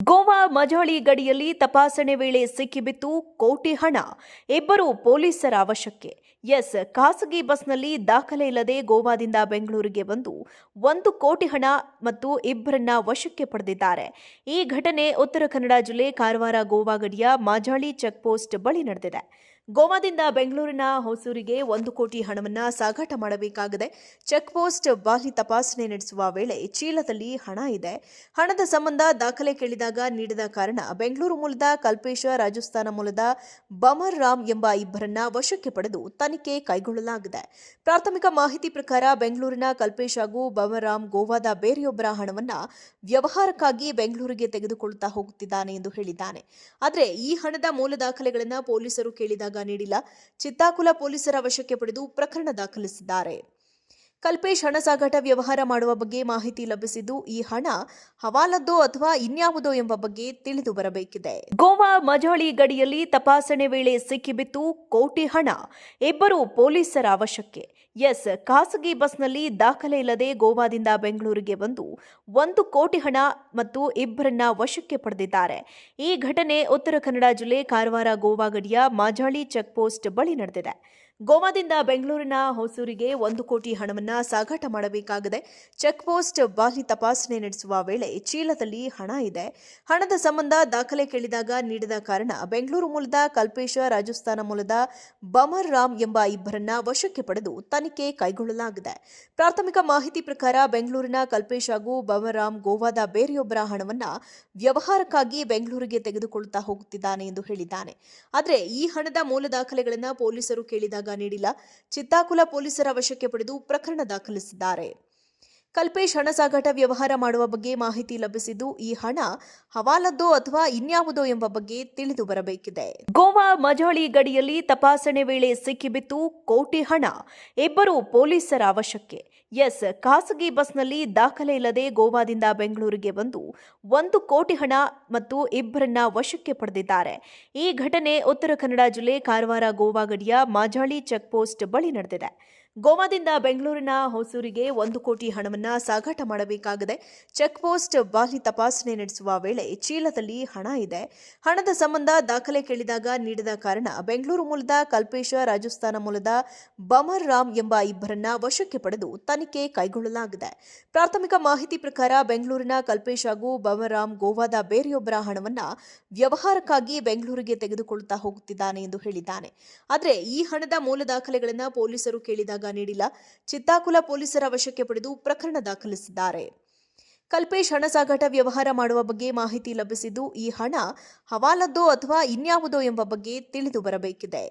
ಗೋವಾ ಮಜಾಳಿ ಗಡಿಯಲ್ಲಿ ತಪಾಸಣೆ ವೇಳೆ ಸಿಕ್ಕಿಬಿತ್ತು ಕೋಟಿ ಹಣ. ಇಬ್ಬರು ಪೊಲೀಸರ ವಶಕ್ಕೆ ಎಸ್, ಖಾಸಗಿ ಬಸ್ನಲ್ಲಿ ದಾಖಲೆ ಇಲ್ಲದೆ ಗೋವಾದಿಂದ ಬೆಂಗಳೂರಿಗೆ ಬಂದು ಒಂದು ಕೋಟಿ ಹಣ ಮತ್ತು ಇಬ್ಬರನ್ನ ವಶಕ್ಕೆ ಪಡೆದಿದ್ದಾರೆ. ಈ ಘಟನೆ ಉತ್ತರ ಕನ್ನಡ ಜಿಲ್ಲೆ ಕಾರವಾರ ಗೋವಾ ಗಡಿಯ ಮಾಜಾಳಿ ಚೆಕ್ ಪೋಸ್ಟ್ ಬಳಿ ನಡೆದಿದೆ. ಗೋವಾದಿಂದ ಬೆಂಗಳೂರಿನ ಹೊಸೂರಿಗೆ ಒಂದು ಕೋಟಿ ಹಣವನ್ನು ಸಾಗಾಟ ಮಾಡಬೇಕಾಗಿದೆ. ಚೆಕ್ ಪೋಸ್ಟ್ ಬಾಲಿ ತಪಾಸಣೆ ನಡೆಸುವ ವೇಳೆ ಚೀಲದಲ್ಲಿ ಹಣ ಇದೆ. ಹಣದ ಸಂಬಂಧ ದಾಖಲೆ ಕೇಳಿದಾಗ ನೀಡಿದ ಕಾರಣ ಬೆಂಗಳೂರು ಮೂಲದ ಕಲ್ಪೇಶ ರಾಜಸ್ಥಾನ ಮೂಲದ ಬಮರ್ ರಾಮ್ ಎಂಬ ಇಬ್ಬರನ್ನ ವಶಕ್ಕೆ ಪಡೆದು ತನಿಖೆ ಕೈಗೊಳ್ಳಲಾಗಿದೆ. ಪ್ರಾಥಮಿಕ ಮಾಹಿತಿ ಪ್ರಕಾರ ಬೆಂಗಳೂರಿನ ಕಲ್ಪೇಶ್ ಹಾಗೂ ಬಮರ್ ರಾಮ್ ಗೋವಾದ ಬೇರೆಯೊಬ್ಬರ ಹಣವನ್ನು ವ್ಯವಹಾರಕ್ಕಾಗಿ ಬೆಂಗಳೂರಿಗೆ ತೆಗೆದುಕೊಳ್ಳುತ್ತಾ ಹೋಗುತ್ತಿದ್ದಾನೆ ಎಂದು ಹೇಳಿದ್ದಾನೆ. ಆದರೆ ಈ ಹಣದ ಮೂಲ ದಾಖಲೆಗಳನ್ನು ಪೊಲೀಸರು ಕೇಳಿದಾಗ ನೀಡಿಲ್ಲ. ಚಿತ್ತಾಕುಲ ಪೊಲೀಸರ ವಶಕ್ಕೆ ಪಡೆದು ಪ್ರಕರಣ ದಾಖಲಿಸಿದ್ದಾರೆ. ಕಲ್ಪೇಶ್ ಹಣ ಸಾಗಾಟ ವ್ಯವಹಾರ ಮಾಡುವ ಬಗ್ಗೆ ಮಾಹಿತಿ ಲಭಿಸಿದ್ದು, ಈ ಹಣ ಹವಾಲದ್ದೋ ಅಥವಾ ಇನ್ಯಾವುದೋ ಎಂಬ ಬಗ್ಗೆ ತಿಳಿದು ಬರಬೇಕಿದೆ. ಗೋವಾ ಮಜಾಳಿ ಗಡಿಯಲ್ಲಿ ತಪಾಸಣೆ ವೇಳೆ ಸಿಕ್ಕಿಬಿತ್ತು ಕೋಟಿ ಹಣ. ಇಬ್ಬರು ಪೊಲೀಸರ ಅವಶ್ಯಕ್ಕೆ ಎಸ್, ಖಾಸಗಿ ಬಸ್ನಲ್ಲಿ ದಾಖಲೆ ಇಲ್ಲದೆ ಗೋವಾದಿಂದ ಬೆಂಗಳೂರಿಗೆ ಬಂದು ಒಂದು ಕೋಟಿ ಹಣ ಮತ್ತು ಇಬ್ಬರನ್ನ ವಶಕ್ಕೆ ಪಡೆದಿದ್ದಾರೆ. ಈ ಘಟನೆ ಉತ್ತರ ಕನ್ನಡ ಜಿಲ್ಲೆ ಕಾರವಾರ ಗೋವಾ ಗಡಿಯ ಮಾಜಾಳಿ ಚೆಕ್ ಪೋಸ್ಟ್ ಬಳಿ ನಡೆದಿದೆ. ಗೋವಾದಿಂದ ಬೆಂಗಳೂರಿನ ಹೊಸೂರಿಗೆ ಒಂದು ಕೋಟಿ ಹಣವನ್ನ ಸಾಗಾಟ ಮಾಡಬೇಕಾಗಿದೆ. ಚೆಕ್ ಪೋಸ್ಟ್ ಬಾಲಿ ತಪಾಸಣೆ ನಡೆಸುವ ವೇಳೆ ಚೀಲದಲ್ಲಿ ಹಣ ಇದೆ. ಹಣದ ಸಂಬಂಧ ದಾಖಲೆ ಕೇಳಿದಾಗ ನೀಡಿದ ಕಾರಣ ಬೆಂಗಳೂರು ಮೂಲದ ಕಲ್ಪೇಶ ರಾಜಸ್ಥಾನ ಮೂಲದ ಬಮರ್ ರಾಮ್ ಎಂಬ ಇಬ್ಬರನ್ನ ವಶಕ್ಕೆ ಪಡೆದು ತನಿಖೆ ಕೈಗೊಳ್ಳಲಾಗಿದೆ. ಪ್ರಾಥಮಿಕ ಮಾಹಿತಿ ಪ್ರಕಾರ ಬೆಂಗಳೂರಿನ ಕಲ್ಪೇಶ್ ಹಾಗೂ ಬಮರ್ ರಾಮ್ ಗೋವಾದ ಬೇರೆಯೊಬ್ಬರ ಹಣವನ್ನ ವ್ಯವಹಾರಕ್ಕಾಗಿ ಬೆಂಗಳೂರಿಗೆ ತೆಗೆದುಕೊಳ್ಳುತ್ತಾ ಹೋಗುತ್ತಿದ್ದಾನೆ ಎಂದು ಹೇಳಿದ್ದಾನೆ. ಆದರೆ ಈ ಹಣದ ಮೂಲ ದಾಖಲೆಗಳನ್ನು ಪೊಲೀಸರು ಕೇಳಿದಾಗ ನೀಡಿಲ್ಲ. ಚಿತ್ತಾಕುಲ ಪೊಲೀಸರ ವಶಕ್ಕೆ ಪಡೆದು ಪ್ರಕರಣ ದಾಖಲಿಸಿದ್ದಾರೆ. ಕಲ್ಪೇಶ್ ಹಣ ಸಾಗಾಟ ವ್ಯವಹಾರ ಮಾಡುವ ಬಗ್ಗೆ ಮಾಹಿತಿ ಲಭಿಸಿದ್ದು, ಈ ಹಣ ಹವಾಲದ್ದೋ ಅಥವಾ ಇನ್ಯಾವುದೋ ಎಂಬ ಬಗ್ಗೆ ತಿಳಿದು ಬರಬೇಕಿದೆ. ಗೋವಾ ಮಜಾಳಿ ಗಡಿಯಲ್ಲಿ ತಪಾಸಣೆ ವೇಳೆ ಸಿಕ್ಕಿಬಿತ್ತು ಕೋಟಿ ಹಣ. ಇಬ್ಬರು ಪೊಲೀಸರ ಅವಶ್ಯಕ್ಕೆ ಎಸ್, ಖಾಸಗಿ ಬಸ್ನಲ್ಲಿ ದಾಖಲೆ ಇಲ್ಲದೆ ಗೋವಾದಿಂದ ಬೆಂಗಳೂರಿಗೆ ಬಂದು ಒಂದು ಕೋಟಿ ಹಣ ಮತ್ತು ಇಬ್ಬರನ್ನ ವಶಕ್ಕೆ ಪಡೆದಿದ್ದಾರೆ. ಈ ಘಟನೆ ಉತ್ತರ ಕನ್ನಡ ಜಿಲ್ಲೆ ಕಾರವಾರ ಗೋವಾ ಗಡಿಯ ಮಾಜಾಳಿ ಚೆಕ್ ಪೋಸ್ಟ್ ಬಳಿ ನಡೆದಿದೆ. ಗೋವಾದಿಂದ ಬೆಂಗಳೂರಿನ ಹೊಸೂರಿಗೆ ಒಂದು ಕೋಟಿ ಹಣವನ್ನು ಸಾಗಾಟ ಮಾಡಬೇಕಾಗಿದೆ. ಚೆಕ್ ಪೋಸ್ಟ್ ತಪಾಸಣೆ ನಡೆಸುವ ವೇಳೆ ಚೀಲದಲ್ಲಿ ಹಣ ಇದೆ. ಹಣದ ಸಂಬಂಧ ದಾಖಲೆ ಕೇಳಿದಾಗ ನೀಡಿದ ಕಾರಣ ಬೆಂಗಳೂರು ಮೂಲದ ಕಲ್ಪೇಶ ರಾಜಸ್ಥಾನ ಮೂಲದ ಬಮರ್ ರಾಮ್ ಎಂಬ ಇಬ್ಬರನ್ನ ವಶಕ್ಕೆ ಪಡೆದು ತನಿಖೆ ಕೈಗೊಳ್ಳಲಾಗಿದೆ. ಪ್ರಾಥಮಿಕ ಮಾಹಿತಿ ಪ್ರಕಾರ ಬೆಂಗಳೂರಿನ ಕಲ್ಪೇಶ್ ಹಾಗೂ ಬಮರ್ ರಾಮ್ ಗೋವಾದ ಬೇರೆಯೊಬ್ಬರ ಹಣವನ್ನು ವ್ಯವಹಾರಕ್ಕಾಗಿ ಬೆಂಗಳೂರಿಗೆ ತೆಗೆದುಕೊಳ್ಳುತ್ತಾ ಹೋಗುತ್ತಿದ್ದಾನೆ ಎಂದು ಹೇಳಿದ್ದಾನೆ. ಆದರೆ ಈ ಹಣದ ಮೂಲ ದಾಖಲೆಗಳನ್ನು ಪೊಲೀಸರು ಕೇಳಿದಾಗ ನೀಡಿಲ್ಲ. ಚಿತ್ತಾಕುಲ ಪೊಲೀಸರ ವಶಕ್ಕೆ ಪಡೆದು ಪ್ರಕರಣ ದಾಖಲಿಸಿದ್ದಾರೆ. ಕಲ್ಪೇಶ್ ಹಣ ಸಾಗಾಟ ವ್ಯವಹಾರ ಮಾಡುವ ಬಗ್ಗೆ ಮಾಹಿತಿ ಲಭಿಸಿದ್ದು, ಈ ಹಣ ಹವಾಲದ್ದೋ ಅಥವಾ ಇನ್ಯಾವುದೋ ಎಂಬ ಬಗ್ಗೆ ತಿಳಿದು ಬರಬೇಕಿದೆ.